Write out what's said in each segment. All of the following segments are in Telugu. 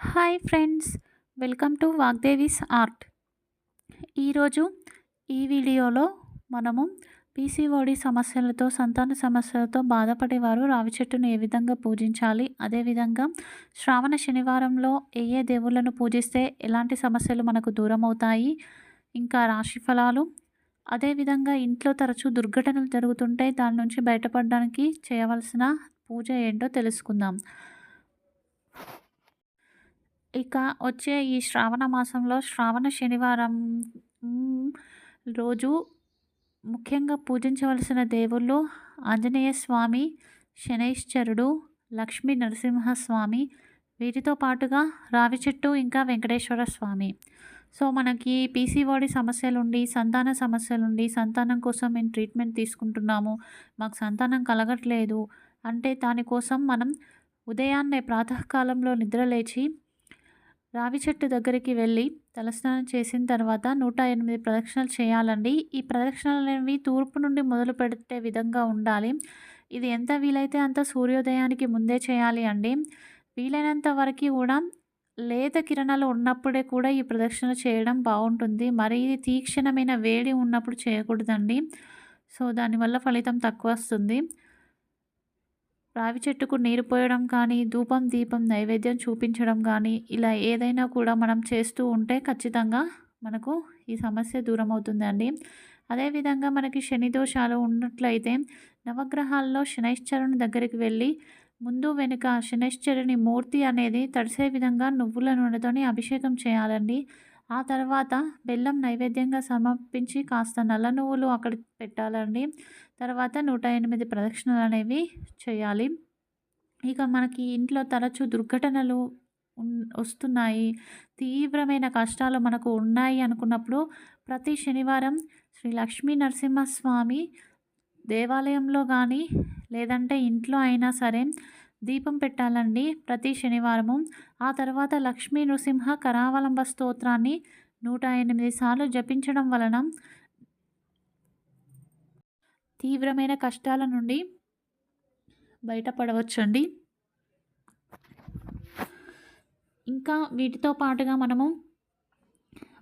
Hi friends welcome to Vagdevi's art. ఈరోజు ఈ వీడియోలో మనము పీసీఓడి సమస్యలతో సంతాన సమస్యలతో బాధపడేవారు రావి చెట్టును ఏ విధంగా పూజించాలి? అదేవిధంగా శ్రావణ శనివారంలో ఏ ఏ దేవుళ్ళను పూజిస్తే ఎలాంటి సమస్యలు మనకు దూరం అవుతాయి ఇంకా రాశి ఫలాలు? అదేవిధంగా ఇంట్లో తరచూ దుర్ఘటనలు జరుగుతుంటే దాని నుంచి బయటపడడానికి చేయవలసిన పూజ ఏంటో తెలుసుకుందాం. ఇక వచ్చే ఈ శ్రావణ మాసంలో శ్రావణ శనివారం రోజు ముఖ్యంగా పూజించవలసిన దేవుళ్ళు ఆంజనేయ స్వామి శనైశ్వరుడు లక్ష్మీ నరసింహస్వామి వీటితో పాటుగా రావి చెట్టు ఇంకా వెంకటేశ్వర స్వామి. సో మనకి పీసీఓడి సమస్యలుండి సంతాన సమస్యలుండి సంతానం కోసం మేము ట్రీట్మెంట్ తీసుకుంటున్నాము. మాకు సంతానం కలగట్లేదు. అంటే దానికోసం మనం ఉదయాన్నే ప్రాతకాలంలో నిద్ర లేచి రావి చెట్టు దగ్గరికి వెళ్ళి తలస్నానం చేసిన తర్వాత నూట ఎనిమిది ప్రదక్షిణలు చేయాలండి. ఈ ప్రదక్షిణలు అనేవి తూర్పు నుండి మొదలు పెట్టే విధంగా ఉండాలి. ఇది ఎంత వీలైతే అంత సూర్యోదయానికి ముందే చేయాలి అండి. వీలైనంత వరకు కూడా లేత కిరణాలు ఉన్నప్పుడే కూడా ఈ ప్రదక్షిణ చేయడం బాగుంటుంది. మరి ఇది తీక్షణమైన వేడి ఉన్నప్పుడు చేయకూడదండి. సో దానివల్ల ఫలితం తక్కువ వస్తుంది. రావి చెట్టుకు నీరు పోయడం కానీ ధూపం దీపం నైవేద్యం చూపించడం కానీ ఇలా ఏదైనా కూడా మనం చేస్తూ ఉంటే ఖచ్చితంగా మనకు ఈ సమస్య దూరం అవుతుందండి అదేవిధంగా మనకి శని దోషాలు ఉన్నట్లయితే నవగ్రహాల్లో శనైశ్చరుని దగ్గరికి వెళ్ళి ముందు వెనుక శనైశ్చరుని మూర్తి అనేది తడిసే విధంగా నువ్వుల నూనెతోని అభిషేకం చేయాలండి. ఆ తర్వాత బెల్లం నైవేద్యంగా సమర్పించి కాస్త నల్ల నువ్వులు అక్కడ పెట్టాలండి. తర్వాత నూట ఎనిమిది ప్రదక్షిణలు అనేవి చేయాలి. ఇక మనకి ఇంట్లో తరచూ దుర్ఘటనలు వస్తున్నాయి. తీవ్రమైన కష్టాలు మనకు ఉన్నాయి అనుకున్నప్పుడు ప్రతి శనివారం శ్రీ లక్ష్మీ నరసింహస్వామి దేవాలయంలో కానీ లేదంటే ఇంట్లో అయినా సరే దీపం పెట్టాలండి. ప్రతి శనివారము. ఆ తర్వాత లక్ష్మీ నృసింహ కరావలంబ స్తోత్రాన్ని నూట ఎనిమిది సార్లు జపించడం వలన తీవ్రమైన కష్టాల నుండి బయటపడవచ్చండి. ఇంకా వీటితో పాటుగా మనము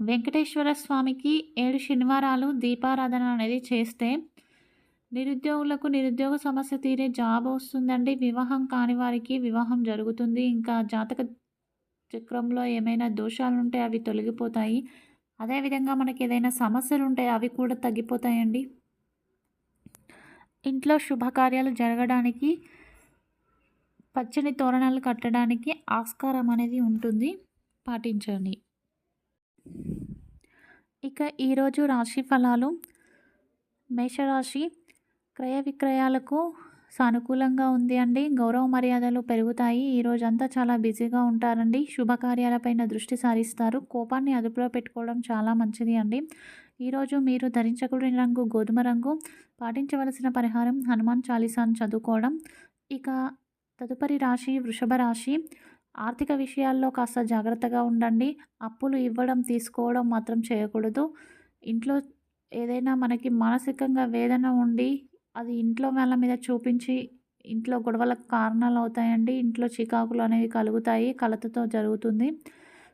వెంకటేశ్వర స్వామికి ఏడు శనివారాలు దీపారాధన అనేది చేస్తే నిరుద్యోగులకు నిరుద్యోగ సమస్య తీరే జాబ్ వస్తుందండి. వివాహం కాని వారికి వివాహం జరుగుతుంది. ఇంకా జాతక చక్రంలో ఏమైనా దోషాలు ఉంటే అవి తొలగిపోతాయి. అదేవిధంగా మనకి ఏదైనా సమస్యలు ఉంటే అవి కూడా తగ్గిపోతాయండి. ఇంట్లో శుభకార్యాలు జరగడానికి పచ్చని తోరణాలు కట్టడానికి ఆస్కారం అనేది ఉంటుంది. పాటించండి. ఇక ఈరోజు రాశి ఫలాలు. మేషరాశి క్రయ విక్రయాలకు సానుకూలంగా ఉంది అండి. గౌరవ మర్యాదలు పెరుగుతాయి. ఈ రోజంతా చాలా బిజీగా ఉంటారండి. శుభకార్యాలపైన దృష్టి సారిస్తారు. కోపాన్ని అదుపులో పెట్టుకోవడం చాలా మంచిది అండి. ఈరోజు మీరు ధరించకూడని రంగు గోధుమ రంగు పాటించవలసిన పరిహారం హనుమాన్ చాలీసాను చదువుకోవడం. ఇక తదుపరి రాశి వృషభ రాశి. ఆర్థిక విషయాల్లో కాస్త జాగ్రత్తగా ఉండండి. అప్పులు ఇవ్వడం తీసుకోవడం మాత్రం చేయకూడదు. ఇంట్లో ఏదైనా మనకి మానసికంగా వేదన ఉండి అది ఇంట్లో వాళ్ళ మీద చూపించి ఇంట్లో గొడవలకు కారణాలు అవుతాయండి ఇంట్లో చికాకులు అనేవి కలుగుతాయి కలతతో జరుగుతుంది.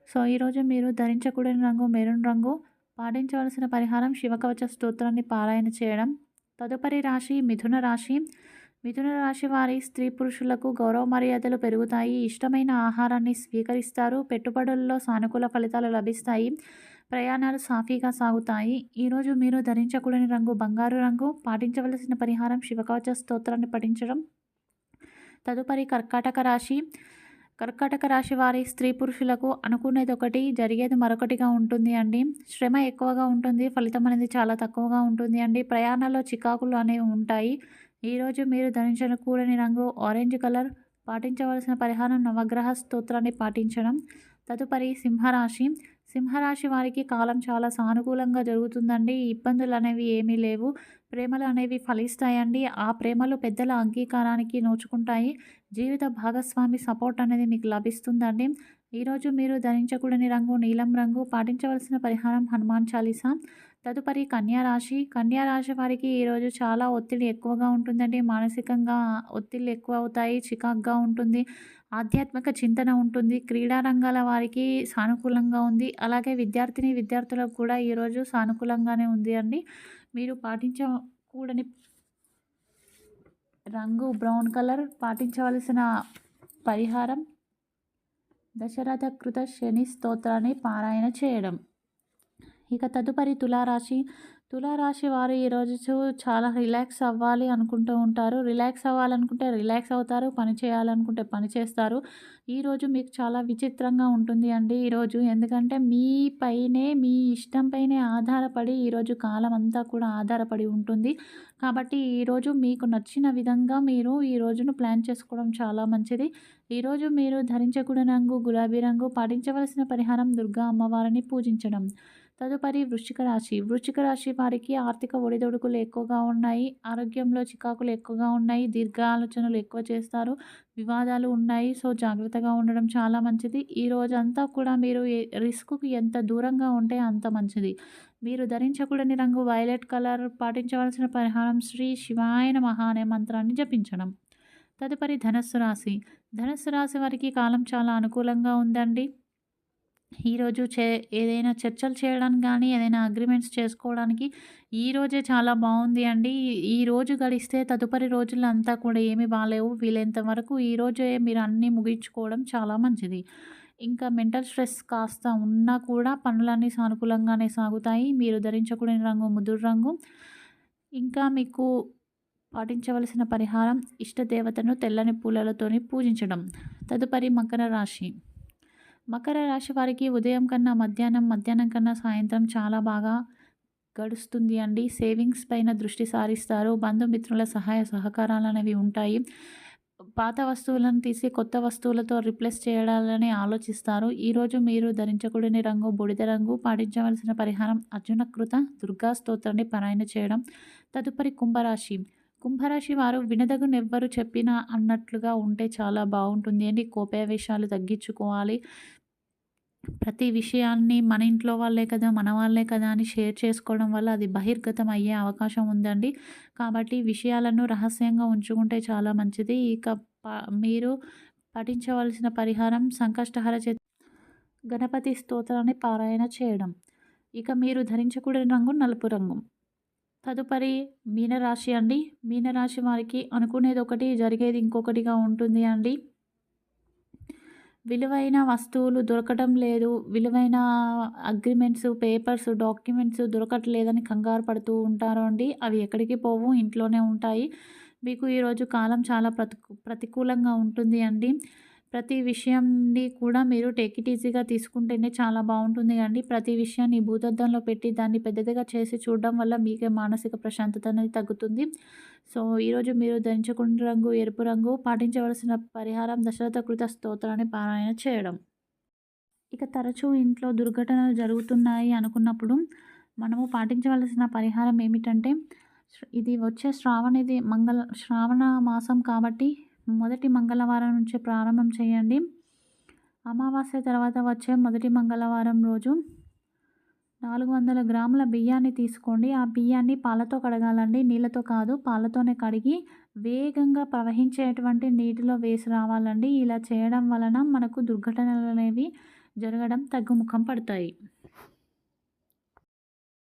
సో ఈరోజు మీరు ధరించకూడని రంగు మెరూన్ రంగు పాటించవలసిన పరిహారం శివకవచ స్తోత్రాన్ని పారాయణ చేయడం. తదుపరి రాశి మిథున రాశి. మిథున రాశి వారి స్త్రీ పురుషులకు గౌరవ మర్యాదలు పెరుగుతాయి. ఇష్టమైన ఆహారాన్ని స్వీకరిస్తారు. పెట్టుబడుల్లో సానుకూల ఫలితాలు లభిస్తాయి. ప్రయాణాలు సాఫీగా సాగుతాయి. ఈరోజు మీరు ధరించకూడని రంగు బంగారు రంగు పాటించవలసిన పరిహారం శివకవచ స్తోత్రాన్ని పఠించడం. తదుపరి కర్కాటక రాశి. కర్కాటక రాశి వారి స్త్రీ పురుషులకు అనుకునేది ఒకటి జరిగేది మరొకటిగా ఉంటుంది అండి. శ్రమ ఎక్కువగా ఉంటుంది ఫలితం అనేది చాలా తక్కువగా ఉంటుంది అండి. ప్రయాణాల్లో చికాకులు అనేవి ఉంటాయి. ఈరోజు మీరు ధరించకూడని రంగు ఆరెంజ్ కలర్ పాటించవలసిన పరిహారం నవగ్రహ స్తోత్రాన్ని పాటించడం. తదుపరి సింహరాశి. సింహరాశి వారికి కాలం చాలా సానుకూలంగా జరుగుతుందండి. ఇబ్బందులు అనేవి ఏమీ లేవు. ప్రేమలు అనేవి ఫలిస్తాయండి. ఆ ప్రేమలు పెద్దల అంగీకారానికి నోచుకుంటాయి. జీవిత భాగస్వామి సపోర్ట్ అనేది మీకు లభిస్తుందండి. ఈరోజు మీరు ధరించకూడని రంగు నీలం రంగు పాటించవలసిన పరిహారం హనుమాన్ చాలీసా. తదుపరి కన్యారాశి కన్యారాశి వారికి ఈరోజు చాలా ఒత్తిడి ఎక్కువగా ఉంటుందండి. మానసికంగా ఒత్తిళ్ళు ఎక్కువ అవుతాయి చికాక్గా ఉంటుంది ఆధ్యాత్మిక చింతన ఉంటుంది క్రీడా రంగాల వారికి సానుకూలంగా ఉంది. అలాగే విద్యార్థిని విద్యార్థులకు కూడా ఈరోజు సానుకూలంగానే ఉంది అండి. మీరు పాటించకూడని రంగు బ్రౌన్ కలర్ పాటించవలసిన పరిహారం దశరథ కృత శని స్తోత్రాన్ని పారాయణ చేయడం. ఇక తదుపరి తులారాశి. తులారాశి వారు ఈరోజు చాలా రిలాక్స్ అవ్వాలి అనుకుంటూ ఉంటారు. రిలాక్స్ అవ్వాలనుకుంటే రిలాక్స్ అవుతారు. పని చేయాలనుకుంటే పని చేస్తారు. ఈరోజు మీకు చాలా విచిత్రంగా ఉంటుంది అండి ఈరోజు ఎందుకంటే మీ పైనే మీ ఇష్టం పైనే ఆధారపడి ఈరోజు కాలం అంతా కూడా ఆధారపడి ఉంటుంది. కాబట్టి ఈరోజు మీకు నచ్చిన విధంగా మీరు ఈ రోజును ప్లాన్ చేసుకోవడం చాలా మంచిది. ఈరోజు మీరు ధరించకూడని రంగు గులాబీ రంగు పాటించవలసిన పరిహారం దుర్గా అమ్మవారిని పూజించడం. తదుపరి వృశ్చిక రాశి. వృశ్చిక రాశి వారికి ఆర్థిక ఒడిదొడుకులు ఎక్కువగా ఉన్నాయి. ఆరోగ్యంలో చికాకులు ఎక్కువగా ఉన్నాయి. దీర్ఘ ఆలోచనలు ఎక్కువ చేస్తారు. వివాదాలు ఉన్నాయి. సో జాగ్రత్తగా ఉండడం చాలా మంచిది. ఈ రోజంతా కూడా మీరు రిస్క్కి ఎంత దూరంగా ఉంటే అంత మంచిది. మీరు ధరించకూడని రంగు వైలెట్ కలర్ పాటించవలసిన పరిహారం శ్రీ శివాయన మహా అనే మంత్రాన్ని జపించడం. తదుపరి ధనస్సు రాశి. ధనస్సు రాశి వారికి కాలం చాలా అనుకూలంగా ఉందండి. ఈరోజు చే ఏదైనా చర్చలు చేయడానికి కానీ ఏదైనా అగ్రిమెంట్స్ చేసుకోవడానికి ఈరోజే చాలా బాగుంది అండి. ఈ రోజు గడిస్తే తదుపరి రోజుల్లో అంతా కూడా ఏమీ బాగాలేవు వీలైనంత వరకు ఈరోజే మీరు అన్నీ ముగించుకోవడం చాలా మంచిది. ఇంకా మెంటల్ స్ట్రెస్ కాస్త ఉన్నా కూడా పనులన్నీ సానుకూలంగానే సాగుతాయి. మీరు ధరించకూడని రంగు ముదురు రంగు. ఇంకా మీకు పాటించవలసిన పరిహారం ఇష్టదేవతను తెల్లని పూలలతోని పూజించడం. తదుపరి మకర రాశి. మకర రాశి వారికి ఉదయం కన్నా మధ్యాహ్నం మధ్యాహ్నం కన్నా సాయంత్రం చాలా బాగా గడుస్తుంది అండి. సేవింగ్స్ పైన దృష్టి సారిస్తారు. బంధుమిత్రుల సహాయ సహకారాలు అనేవి ఉంటాయి. పాత వస్తువులను తీసి కొత్త వస్తువులతో రిప్లేస్ చేయాలని ఆలోచిస్తారు. ఈరోజు మీరు ధరించకూడని రంగు బుడిద రంగు పాటించవలసిన పరిహారం అర్జునకృత దుర్గా స్తోత్రాన్ని పారాయణ చేయడం తదుపరి కుంభరాశి. కుంభరాశి వారు వినదగునెవ్వరు చెప్పినా అన్నట్లుగా ఉంటే చాలా బాగుంటుంది. అండి కోపావేశాలు తగ్గించుకోవాలి. ప్రతి విషయాన్ని మన ఇంట్లో వాళ్ళే కదా మన వాళ్ళే కదా అని షేర్ చేసుకోవడం వల్ల అది బహిర్గతం అయ్యే అవకాశం ఉందండి. కాబట్టి విషయాలను రహస్యంగా ఉంచుకుంటే చాలా మంచిది. ఇక మీరు పఠించవలసిన పరిహారం సంకష్టహర చే గణపతి స్తోత్రాన్ని పారాయణ చేయడం. ఇక మీరు ధరించకూడని రంగు నలుపు రంగు. తదుపరి మీనరాశి అండి. మీనరాశి వారికి అనుకునేది ఒకటి జరిగేది ఇంకొకటిగా ఉంటుంది అండి. విలువైన వస్తువులు దొరకటం లేదు. విలువైన అగ్రిమెంట్స్ పేపర్స్ డాక్యుమెంట్స్ దొరకట్లేదని కంగారు పడుతూ ఉంటారు అండి. అవి ఎక్కడికి పోవు ఇంట్లోనే ఉంటాయి. మీకు ఈరోజు కాలం చాలా ప్రతికూ ప్రతికూలంగా ఉంటుంది అండి. ప్రతి విషయాన్ని కూడా మీరు టేక్ ఇట్ ఈజీగా తీసుకుంటేనే చాలా బాగుంటుంది అండి. ప్రతి విషయాన్ని భూతద్దంలో పెట్టి దాన్ని పెద్దదిగా చేసి చూడడం వల్ల మీకే మానసిక ప్రశాంతత అనేది తగ్గుతుంది. సో ఈరోజు మీరు ధరించకుండా రంగు ఎరుపు రంగు పాటించవలసిన పరిహారం దశరథ కృత స్తోత్రాన్ని పారాయణ చేయడం. ఇక తరచూ ఇంట్లో దుర్ఘటనలు జరుగుతున్నాయి అనుకున్నప్పుడు మనము పాటించవలసిన పరిహారం ఏమిటంటే ఇది వచ్చే శ్రావణిది మంగళ శ్రావణ మాసం కాబట్టి మొదటి మంగళవారం నుంచి ప్రారంభం చేయండి. అమావాస్య తర్వాత వచ్చే మొదటి మంగళవారం రోజు నాలుగు వందల గ్రాముల బియ్యాన్ని తీసుకోండి. ఆ బియ్యాన్ని పాలతో కడగాలండి. నీళ్ళతో కాదు పాలతోనే కడిగి వేగంగా ప్రవహించేటువంటి నీటిలో వేసి రావాలండి. ఇలా చేయడం వలన మనకు దుర్ఘటనలు అనేవి జరగడం తగ్గుముఖం పడతాయి.